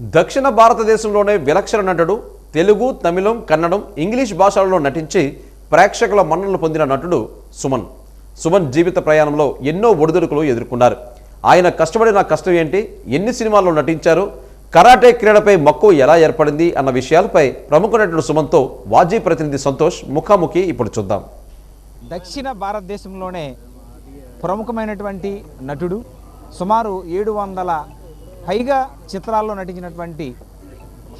దక్షిణ భారతదేశంలోనే విలక్షణ నటుడు తెలుగు తమిళం కన్నడం ఇంగ్లీష్ భాషలలో నటించి ప్రేక్షకుల మన్ననలు పొందిన నటుడు సుమన్. సుమన్ జీవిత ప్రయాణంలో ఎన్నో ఒడిదుడుకులు ఎదుర్కొన్నారు. ఆయన కష్టపడిన కష్టం ఏంటి? ఎన్ని సినిమాల్లో నటించారు? కరాటే క్రీడపై మక్కువ ఎలా ఏర్పడింది? అన్న విషయాలపై ప్రముఖ నటుడు సుమన్తో వాజీ ప్రతినిధి సంతోష్ ముఖాముఖి ఇప్పుడు చూద్దాం. దక్షిణ భారతదేశంలోనే ప్రముఖమైనటువంటి నటుడు. సుమారు ఏడు వందల పైగా చిత్రాల్లో నటించినటువంటి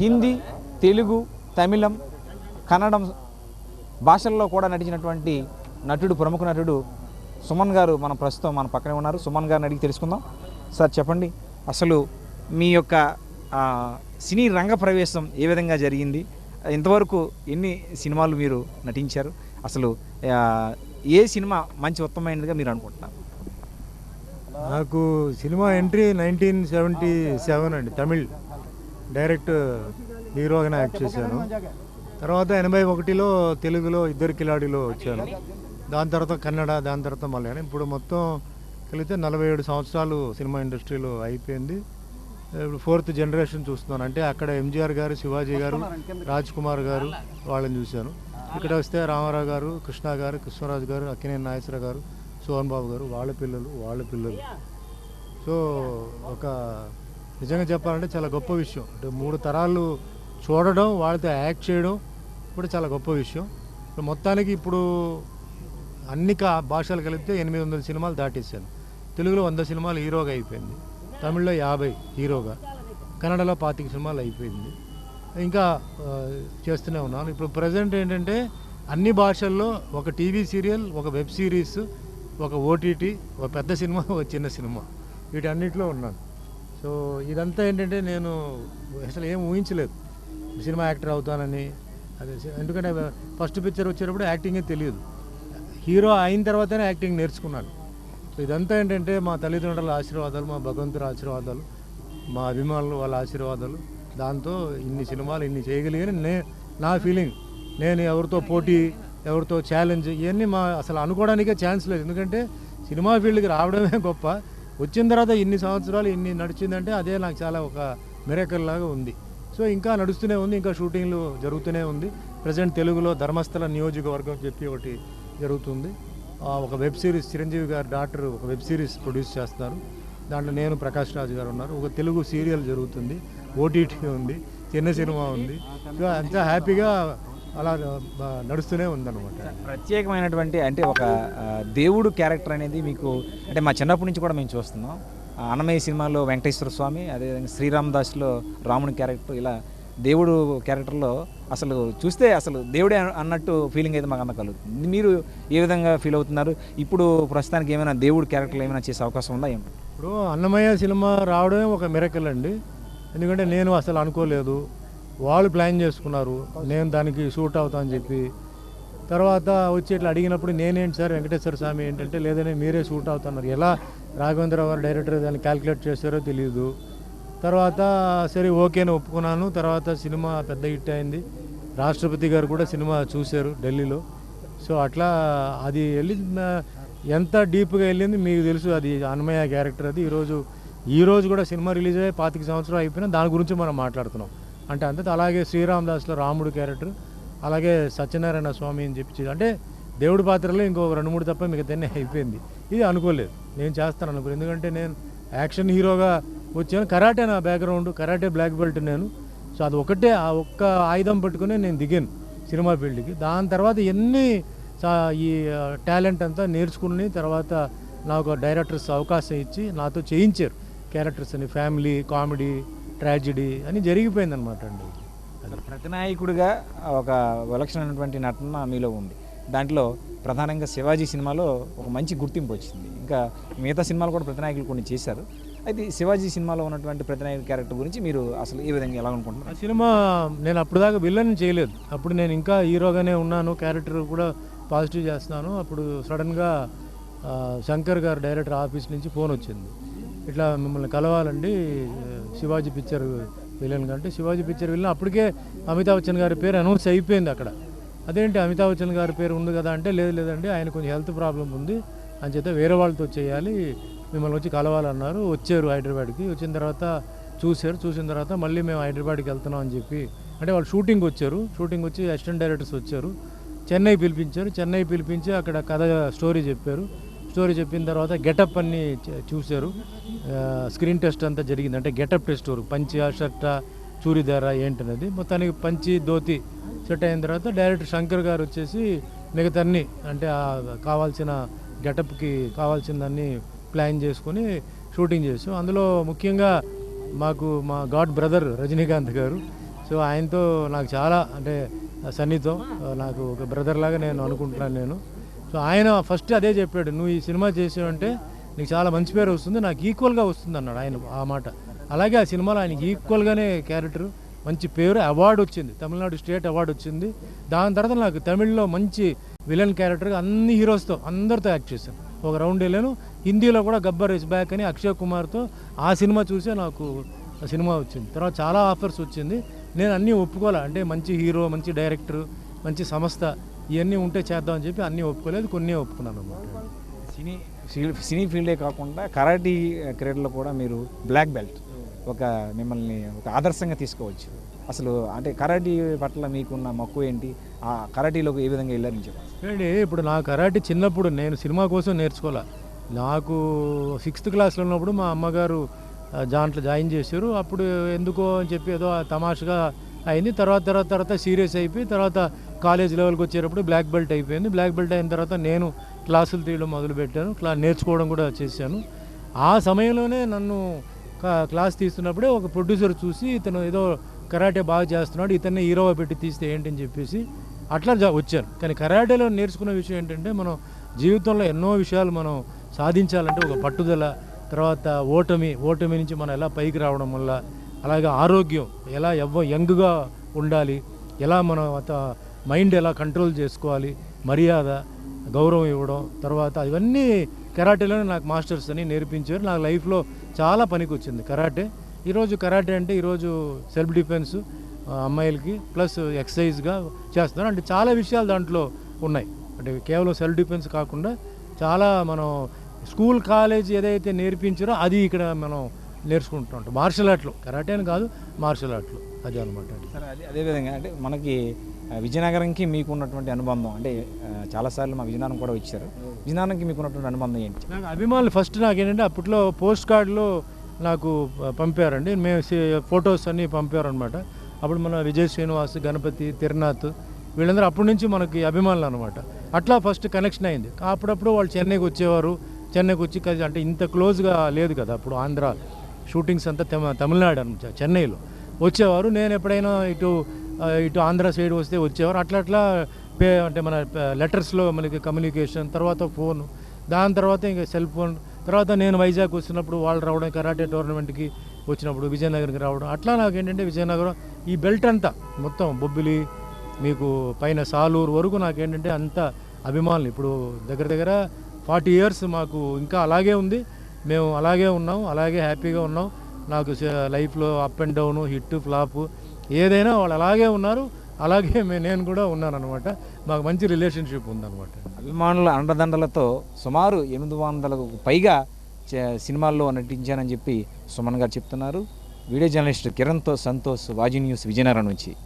హిందీ తెలుగు తమిళం కన్నడం భాషల్లో కూడా నటించినటువంటి నటుడు ప్రముఖ నటుడు సుమన్ గారు మన ప్రస్తుతం మన పక్కనే ఉన్నారు. సుమన్ గారిని అడిగి తెలుసుకుందాం. సార్ చెప్పండి. అసలు మీ యొక్క సినీ రంగ ప్రవేశం ఏ విధంగా జరిగింది? ఇంతవరకు ఎన్ని సినిమాలు మీరు నటించారు? అసలు ఏ సినిమా మంచి ఉత్తమమైనదిగా మీరు అనుకుంటున్నారు? నాకు cinema entry nineteen seventy seven అండి తమిళ్. డైరెక్ట్ హీరోగానే యాక్ట్ చేశాను. తర్వాత ఎనభై ఒకటిలో తెలుగులో ఇద్దరు కిలాడీలో వచ్చాను. దాని తర్వాత కన్నడ దాని తర్వాత మలయాళం. ఇప్పుడు మొత్తం కలిగితే నలభై ఏడు సంవత్సరాలు సినిమా ఇండస్ట్రీలో అయిపోయింది. ఇప్పుడు ఫోర్త్ జనరేషన్ చూస్తున్నాను. అంటే అక్కడ ఎంజీఆర్ గారు శివాజీ గారు రాజ్ కుమార్ గారు వాళ్ళని చూశాను. ఇక్కడ వస్తే రామారావు గారు కృష్ణ గారు కృష్ణరాజు గారు అక్కినేని నాగేశ్వర గారు సోహన్ బాబు గారు వాళ్ళ పిల్లలు వాళ్ళ పిల్లలు. సో ఒక నిజంగా చెప్పాలంటే చాలా గొప్ప విషయం. అంటే మూడు తరాలు చూడడం వాళ్ళతో యాక్ట్ చేయడం కూడా చాలా గొప్ప విషయం. ఇప్పుడు మొత్తానికి ఇప్పుడు అన్ని భాషలు కలిపితే ఎనిమిది వందల సినిమాలు దాటేశాను తెలుగులో వంద సినిమాలు హీరోగా అయిపోయింది. తమిళ్ళో యాభై హీరోగా. కన్నడలో పాతిక సినిమాలు అయిపోయింది. ఇంకా చేస్తూనే ఉన్నాను. ఇప్పుడు ప్రజెంట్ ఏంటంటే అన్ని భాషల్లో ఒక టీవీ సీరియల్ ఒక వెబ్ సిరీస్ ఒక ఓటీటీ ఒక పెద్ద సినిమా ఒక చిన్న సినిమా. వీటన్నిటిలో ఉన్నాను. సో ఇదంతా ఏంటంటే నేను అసలు ఏం ఊహించలేదు. సినిమా యాక్టర్ అవుతానని. అదే ఎందుకంటే ఫస్ట్ పిక్చర్ వచ్చేటప్పుడు యాక్టింగే తెలియదు. హీరో అయిన తర్వాతనే యాక్టింగ్ నేర్చుకున్నాను. సో ఇదంతా ఏంటంటే మా తల్లిదండ్రుల ఆశీర్వాదాలు మా భగవంతుల ఆశీర్వాదాలు మా అభిమానులు వాళ్ళ ఆశీర్వాదాలు. దాంతో ఇన్ని సినిమాలు ఇన్ని చేయగలిగాను. నే నా ఫీలింగ్ నేను ఎవరితో పోటీ ఎవరితో ఛాలెంజ్ ఇవన్నీ మా అసలు అనుకోవడానికే ఛాన్స్ లేదు. ఎందుకంటే సినిమా ఫీల్డ్కి రావడమే గొప్ప. వచ్చిన తర్వాత ఇన్ని సంవత్సరాలు ఇన్ని నడిచిందంటే అదే నాకు చాలా ఒక మిరకల్ లాగా ఉంది. సో ఇంకా నడుస్తూనే ఉంది ఇంకా షూటింగ్లు జరుగుతూనే ఉంది. ప్రజెంట్ తెలుగులో ధర్మస్థల నియోజకవర్గం చెప్పి ఒకటి జరుగుతుంది. ఒక వెబ్ సిరీస్ చిరంజీవి గారి డాక్టర్ ఒక వెబ్ సిరీస్ ప్రొడ్యూస్ చేస్తున్నారు. దాంట్లో నేను ప్రకాష్ రాజు గారు ఉన్నారు. ఒక తెలుగు సీరియల్ జరుగుతుంది. ఓటీటీ ఉంది. చిన్న సినిమా ఉంది. సో అంతా హ్యాపీగా అలా నడుస్తూనే ఉందన్నమాట. ప్రత్యేకమైనటువంటి అంటే ఒక దేవుడు క్యారెక్టర్ అనేది మీకు అంటే మా చిన్నప్పటి నుంచి కూడా మేము చూస్తున్నాం. అన్నమయ్య సినిమాలో వెంకటేశ్వర స్వామి అదేవిధంగా శ్రీరామ్ దాస్లో రాముని క్యారెక్టర్ ఇలా దేవుడు క్యారెక్టర్లో అసలు చూస్తే అసలు దేవుడే అన్న- అన్నట్టు ఫీలింగ్ అయితే మాకు అంత కలుగుతుంది మీరు ఏ విధంగా ఫీల్ అవుతున్నారు? ఇప్పుడు ప్రస్తుతానికి ఏమైనా దేవుడు క్యారెక్టర్లు ఏమైనా చేసే అవకాశం ఉందా? ఏమి ఇప్పుడు అన్నమయ్య సినిమా రావడమే ఒక మిరకల్ అండి. ఎందుకంటే నేను అసలు అనుకోలేదు. వాళ్ళు ప్లాన్ చేసుకున్నారు నేను దానికి షూట్ అవుతా అని చెప్పి. తర్వాత వచ్చి ఇట్లా అడిగినప్పుడు నేనేంటి సార్ వెంకటేశ్వర స్వామి ఏంటంటే లేదని మీరే షూట్ అవుతున్నారు. ఎలా రాఘవేంద్రరావు గారు డైరెక్టర్ దాన్ని క్యాల్కులేట్ చేశారో తెలియదు తర్వాత సరే ఓకేని ఒప్పుకున్నాను. తర్వాత సినిమా పెద్ద హిట్ అయింది. రాష్ట్రపతి గారు కూడా సినిమా చూశారు ఢిల్లీలో. సో అట్లా అది వెళ్ళి ఎంత డీప్గా వెళ్ళింది మీకు తెలుసు అది అన్మయ క్యారెక్టర్ అది. ఈరోజు ఈరోజు కూడా సినిమా రిలీజ్ అయ్యి పాతిక సంవత్సరం అయిపోయినా దాని గురించి మనం మాట్లాడుతున్నాం. అంటే అంతే. అలాగే శ్రీరామదాస్లో రాముడు క్యారెక్టర్ అలాగే సత్యనారాయణ స్వామి అని చెప్పి అంటే దేవుడి పాత్రలో ఇంకో రెండు మూడు తప్ప మిగతాన్ని అయిపోయింది. ఇది అనుకోలేదు. నేను చేస్తాను అనుకోలేదు. ఎందుకంటే నేను యాక్షన్ హీరోగా వచ్చాను. కరాటే నా బ్యాక్గ్రౌండ్ కరాటే బ్లాక్ బెల్ట్ నేను. సో అది ఒకటే ఆ ఒక్క ఆయుధం పట్టుకుని నేను దిగాను సినిమా ఫీల్డ్కి. దాని తర్వాత ఎన్ని ఈ టాలెంట్ అంతా నేర్చుకుని తర్వాత నాకు డైరెక్టర్స్ అవకాశం ఇచ్చి నాతో చేయించారు క్యారెక్టర్స్ అని ఫ్యామిలీ కామెడీ ట్రాజిడీ అని జరిగిపోయింది అనమాట అండి. ప్రతినాయకుడిగా ఒక విలక్షణమైనటువంటి నటన మీలో ఉంది. దాంట్లో ప్రధానంగా శివాజీ సినిమాలో ఒక మంచి గుర్తింపు వచ్చింది. ఇంకా మిగతా సినిమాలు కూడా ప్రతినాయకులు కొన్ని చేశారు. అయితే శివాజీ సినిమాలో ఉన్నటువంటి ప్రతినాయకుడి క్యారెక్టర్ గురించి మీరు అసలు ఏ విధంగా ఎలా ఆ అనుకుంటున్నారు? సినిమా నేను అప్పుడు దాకా విలన్ చేయలేదు. అప్పుడు నేను ఇంకా హీరోగానే ఉన్నాను క్యారెక్టర్ కూడా పాజిటివ్ చేస్తున్నాను. అప్పుడు సడన్గా ఆ, శంకర్ గారు డైరెక్టర్ ఆఫీస్ నుంచి ఫోన్ వచ్చింది. ఇట్లా మిమ్మల్ని కలవాలండి. శివాజీ పిక్చర్ విలన్ అంటే శివాజీ పిక్చర్ విలన్ అప్పటికే అమితాబ్ బచ్చన్ గారి పేరు అనౌన్స్ అయిపోయింది అక్కడ. అదేంటి అమితాబ్ బచ్చన్ గారి పేరు ఉంది కదా అంటే లేదు లేదండి ఆయన కొంచెం హెల్త్ ప్రాబ్లం ఉంది అని చేత వేరే వాళ్ళతో చేయాలి మిమ్మల్ని వచ్చి కలవాలన్నారు. వచ్చారు హైదరాబాద్కి వచ్చిన తర్వాత చూశారు. చూసిన తర్వాత మళ్ళీ మేము హైదరాబాద్కి వెళ్తున్నాం అని చెప్పి అంటే వాళ్ళు షూటింగ్ వచ్చారు. షూటింగ్ వచ్చి అసిస్టెంట్ డైరెక్టర్స్ వచ్చారు. చెన్నై పిలిపించారు. చెన్నై పిలిపించి అక్కడ కథ స్టోరీ చెప్పారు. స్టోరీ చెప్పిన తర్వాత గెటప్ అన్ని చూశారు. స్క్రీన్ టెస్ట్ అంతా జరిగింది. అంటే గెటప్ టెస్ట్ వరకు పంచి షర్ట చూరిదార ఏంటనేది. మొత్తానికి పంచి ధోతి సెట్ అయిన తర్వాత డైరెక్టర్ శంకర్ గారు వచ్చేసి మిగతా అన్ని అంటే కావాల్సిన గెటప్కి కావాల్సిందన్నీ ప్లాన్ చేసుకొని షూటింగ్ చేసాం. అందులో ముఖ్యంగా మాకు మా గాడ్ బ్రదర్ రజనీకాంత్ గారు. సో ఆయనతో నాకు చాలా అంటే సన్నిహితం. నాకు ఒక బ్రదర్ లాగా నేను అనుకుంటున్నాను నేను. సో ఆయన ఫస్ట్ అదే చెప్పాడు నువ్వు ఈ సినిమా చేసావంటే నీకు చాలా మంచి పేరు వస్తుంది నాకు ఈక్వల్గా వస్తుంది అన్నాడు ఆయన ఆ మాట. అలాగే ఆ సినిమాలో ఆయనకి ఈక్వల్గానే క్యారెక్టర్ మంచి పేరు అవార్డు వచ్చింది. తమిళనాడు స్టేట్ అవార్డు వచ్చింది. దాని తర్వాత నాకు తమిళ్ళో మంచి విలన్ క్యారెక్టర్గా అన్ని హీరోస్తో అందరితో యాక్ట్ చేశాను ఒక రౌండ్ వెళ్ళాను. హిందీలో కూడా గబ్బర్ ఇస్ బ్యాక్ అని అక్షయ్ కుమార్తో ఆ సినిమా చూసే నాకు ఆ సినిమా వచ్చింది. తర్వాత చాలా ఆఫర్స్ వచ్చింది. నేను అన్నీ ఒప్పుకోవాలి? అంటే మంచి హీరో మంచి డైరెక్టర్ మంచి సంస్థ ఇవన్నీ ఉంటే చేద్దామని చెప్పి అన్నీ ఒప్పుకోలేదు కొన్ని ఒప్పుకున్నాను అన్నమాట. సినీ సినీ- ఫీల్డే కాకుండా కరాటీ కెరీర్లో కూడా మీరు బ్లాక్ బెల్ట్ ఒక మిమ్మల్ని ఒక ఆదర్శంగా తీసుకోవచ్చు. అసలు అంటే కరాటీ పట్ల మీకున్న మక్కువ ఏంటి? ఆ కరాటీలోకి ఏ విధంగా వెళ్ళారని చెప్పండి. ఇప్పుడు నా కరాటే చిన్నప్పుడు నేను సినిమా కోసం నేర్చుకోలే నాకు సిక్స్త్ క్లాస్లో ఉన్నప్పుడు మా అమ్మగారు ఆ, దాంట్లో జాయిన్ చేశారు. అప్పుడు ఎందుకో అని చెప్పి ఏదో తమాషగా అయింది. తర్వాత తర్వాత తర్వాత సీరియస్ అయిపోయి తర్వాత కాలేజ్ లెవెల్కి వచ్చేటప్పుడు బ్లాక్ బెల్ట్ అయిపోయింది. బ్లాక్ బెల్ట్ అయిన తర్వాత నేను క్లాసులు తీయడం మొదలుపెట్టాను. క్లా నేర్చుకోవడం కూడా చేశాను. ఆ సమయంలోనే నన్ను క్లాస్ తీస్తున్నప్పుడే ఒక ప్రొడ్యూసర్ చూసి ఇతను ఏదో కరాటే బాగా చేస్తున్నాడు ఇతన్ని హీరోగా పెట్టి తీస్తే ఏంటని చెప్పేసి అట్లా జా- వచ్చాను కానీ కరాటేలో నేర్చుకున్న విషయం ఏంటంటే మనం జీవితంలో ఎన్నో విషయాలు మనం సాధించాలంటే ఒక పట్టుదల తర్వాత ఓటమి ఓటమి నుంచి మనం ఎలా పైకి రావడం వల్ల అలాగే ఆరోగ్యం ఎలా ఎవ్వ యంగ్గా ఉండాలి ఎలా మనం అత మైండ్ ఎలా కంట్రోల్ చేసుకోవాలి మర్యాద గౌరవం ఇవ్వడం తర్వాత ఇవన్నీ కరాటేలోనే నాకు మాస్టర్స్ అని నేర్పించారు. నాకు లైఫ్లో చాలా పనికి వచ్చింది కరాటే ఈరోజు కరాటే అంటే ఈరోజు సెల్ఫ్ డిఫెన్స్ అమ్మాయిలకి ప్లస్ ఎక్సర్సైజ్గా చేస్తున్నారు. అంటే చాలా విషయాలు దాంట్లో ఉన్నాయి. అంటే కేవలం సెల్ఫ్ డిఫెన్స్ కాకుండా చాలా మనం స్కూల్ కాలేజ్ ఏదైతే నేర్పించారో అది ఇక్కడ మనం నేర్చుకుంటూ ఉంటాం. మార్షల్ ఆర్ట్లు కరాటే అని కాదు మార్షల్ ఆర్ట్లు. అది అనమాట సరే అదే అదేవిధంగా అంటే మనకి విజయనగరంకి మీకు ఉన్నటువంటి అనుబంధం అంటే చాలాసార్లు మా విజయనగరం కూడా వచ్చారు. విజయనగరంకి మీకు ఉన్నటువంటి అనుబంధం ఏంటి? నాకు అభిమానులు ఫస్ట్ నాకు ఏంటంటే అప్పట్లో పోస్ట్ కార్డులో నాకు పంపారండి. మేము ఫొటోస్ అన్నీ పంపారనమాట. అప్పుడు మన విజయ్ శ్రీనివాస్ గణపతి తిరునాథ్ వీళ్ళందరూ అప్పటి నుంచి మనకి అభిమానులు అనమాట. అట్లా ఫస్ట్ కనెక్షన్ అయింది. అప్పుడప్పుడు వాళ్ళు చెన్నైకి వచ్చేవారు. చెన్నైకి వచ్చి అంటే ఇంత క్లోజ్గా లేదు కదా అప్పుడు ఆంధ్ర షూటింగ్స్ అంతా తమిళనాడు అనమాట చెన్నైలో. వచ్చేవారు. నేను ఎప్పుడైనా ఇటు ఇటు ఆంధ్ర సైడ్ వస్తే వచ్చేవారు. అట్లా అట్లా పే అంటే మన లెటర్స్లో మనకి కమ్యూనికేషన్ తర్వాత ఫోన్ దాని తర్వాత ఇంకా సెల్ ఫోన్ తర్వాత నేను వైజాగ్ వచ్చినప్పుడు వాళ్ళు రావడం కరాటే టోర్నమెంట్కి వచ్చినప్పుడు విజయనగరంకి రావడం. అట్లా నాకు ఏంటంటే విజయనగరం ఈ బెల్ట్ అంతా మొత్తం బొబ్బిలి మీకు పైన సాలూరు వరకు నాకేంటంటే అంత అభిమానులు. ఇప్పుడు దగ్గర దగ్గర ఫార్టీ ఇయర్స్ మాకు ఇంకా అలాగే ఉంది. మేము అలాగే ఉన్నాం అలాగే హ్యాపీగా ఉన్నాం. నాకు లైఫ్లో up and down hit flop ఏదైనా వాళ్ళు అలాగే ఉన్నారు అలాగే మే- నేను కూడా ఉన్నాను అనమాట మాకు మంచి రిలేషన్షిప్ ఉందన్నమాట. అభిమానుల అండదండలతో సుమారు ఎనిమిది వందలకు పైగా చే- సినిమాల్లో నటించానని చెప్పి సుమన్ గారు చెప్తున్నారు. వీడియో జర్నలిస్ట్ కిరణ్తో సంతోష్ వాజీ న్యూస్ విజయనగరం నుంచి.